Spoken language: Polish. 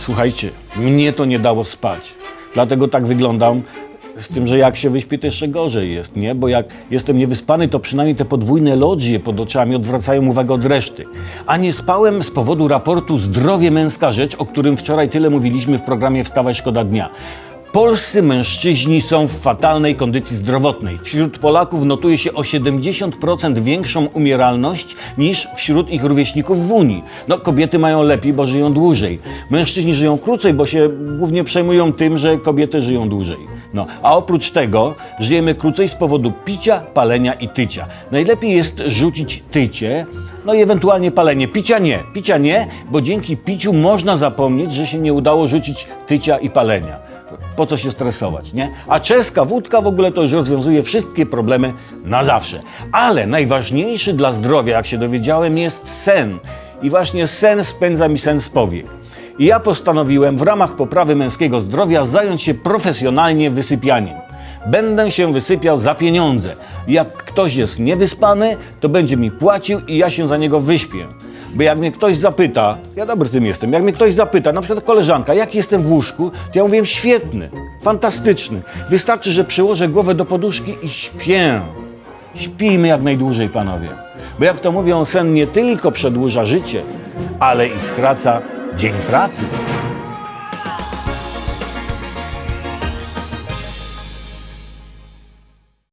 Słuchajcie, mnie to nie dało spać. Dlatego tak wyglądam. Z tym, że jak się wyśpię, to jeszcze gorzej jest, nie? Bo jak jestem niewyspany, to przynajmniej te podwójne lodzie pod oczami odwracają uwagę od reszty. A nie spałem z powodu raportu Zdrowie Męska Rzecz, o którym wczoraj tyle mówiliśmy w programie Wstawaj Szkoda Dnia. Polscy mężczyźni są w fatalnej kondycji zdrowotnej. Wśród Polaków notuje się o 70% większą umieralność niż wśród ich rówieśników w Unii. No, kobiety mają lepiej, bo żyją dłużej. Mężczyźni żyją krócej, bo się głównie przejmują tym, że kobiety żyją dłużej. No, a oprócz tego żyjemy krócej z powodu picia, palenia i tycia. Najlepiej jest rzucić tycie, no i ewentualnie palenie. Picia nie, picia nie, bo dzięki piciu można zapomnieć, że się nie udało rzucić tycia i palenia po co się stresować, nie? A czeska wódka w ogóle to już rozwiązuje wszystkie problemy na zawsze. Ale najważniejszy dla zdrowia, jak się dowiedziałem, jest sen. I właśnie sen spędza mi sen z powiek. I ja postanowiłem w ramach poprawy męskiego zdrowia zająć się profesjonalnie wysypianiem. Będę się wysypiał za pieniądze. Jak ktoś jest niewyspany, to będzie mi płacił i ja się za niego wyśpię. Bo jak mnie ktoś zapyta, ja dobry tym jestem, jak mnie ktoś zapyta, na przykład koleżanka, jak jestem w łóżku, to ja mówię świetny, fantastyczny. Wystarczy, że przyłożę głowę do poduszki i śpię. Śpijmy jak najdłużej, panowie. Bo jak to mówią, sen nie tylko przedłuża życie, ale i skraca dzień pracy.